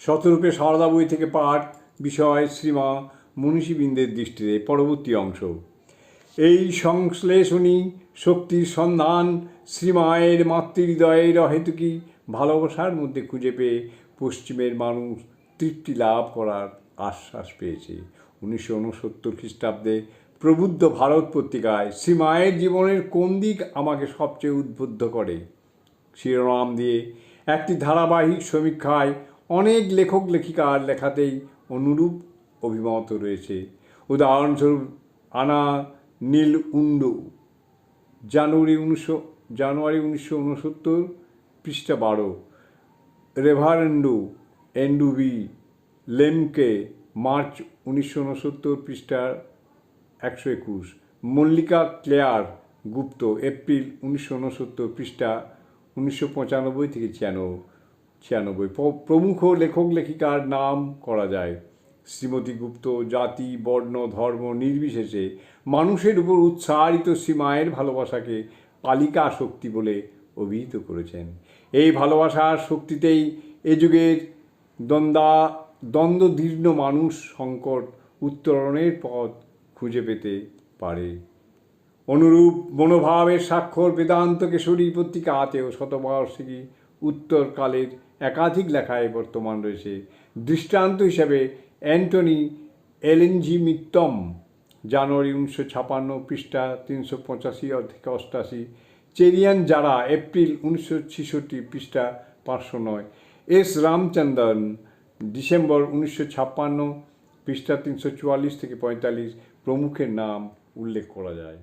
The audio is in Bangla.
শতরূপে সারদা বই থেকে পাঠ বিষয় শ্রীমা মনীষীবৃন্দের দৃষ্টিতে পরবর্তী অংশ। এই সংশ্লেষণী শক্তির সন্ধান, শ্রীমায়ের মাতৃহৃদয়ের অহেতুকি ভালোবাসার মধ্যে খুঁজে পেয়ে পশ্চিমের মানুষ তৃপ্তি লাভ করার আশ্বাস পেয়েছে। উনিশশো উনসত্তর খ্রিস্টাব্দে প্রবুদ্ধ ভারত পত্রিকায় শ্রীমায়ের জীবনের কোন দিক আমাকে সবচেয়ে উদ্বুদ্ধ করে? শিরোনাম দিয়ে একটি ধারাবাহিক সমীক্ষায় অনেক লেখক লেখিকার লেখাতেই অনুরূপ অভিমত রয়েছে। উদাহরণস্বরূপ আনা নীল উন্ডু জানুয়ারি উনিশশো জানুয়ারি উনিশশো উনসত্তর পৃষ্ঠা বারো। রেভারেন্ডু এন্ডুবি লেমকে, মার্চ উনিশশো উনসত্তর পৃষ্ঠা একশো একুশ। মল্লিকা ক্লেয়ার, গুপ্ত, এপ্রিল উনিশশো উনসত্তর পৃষ্ঠা উনিশশো পঁচানব্বই থেকে ছিয়ানব্বই। ছিয়ানব্বই। প্রমুখ লেখক লেখিকার নাম করা যায়। শ্রীমতী গুপ্ত, জাতি, বর্ণ, ধর্ম নির্বিশেষে মানুষের উপর উৎসাহিত শ্রীমায়ের ভালোবাসাকে পালিকা শক্তি বলে অভিহিত করেছেন। এই ভালোবাসার শক্তিতেই এ যুগের দ্বন্দ্বা, দ্বন্দ্বদীর্ণ মানুষ সংকট উত্তরণের পথ খুঁজে পেতে পারে। অনুরূপ মনোভাবের স্বাক্ষর বেদান্ত কেশরী পত্রিকাতেও শতবার্ষিকী উত্তরকালের একাধিক লেখায় বর্তমান রয়েছে। দৃষ্টান্ত হিসেবে অ্যান্টনি এলএনজি মিত্তম জানুয়ারি উনিশশো ছাপান্ন পৃষ্ঠা তিনশো পঁচাশি থেকে অষ্টাশি, চেরিয়ান যারা এপ্রিল উনিশশো ছেষট্টি পৃষ্ঠা পাঁচশো নয়, এস রামচন্দ্রন ডিসেম্বর উনিশশো ছাপ্পান্ন পৃষ্ঠা তিনশো চুয়াল্লিশ থেকে পঁয়তাল্লিশ প্রমুখের নাম উল্লেখ করা যায়।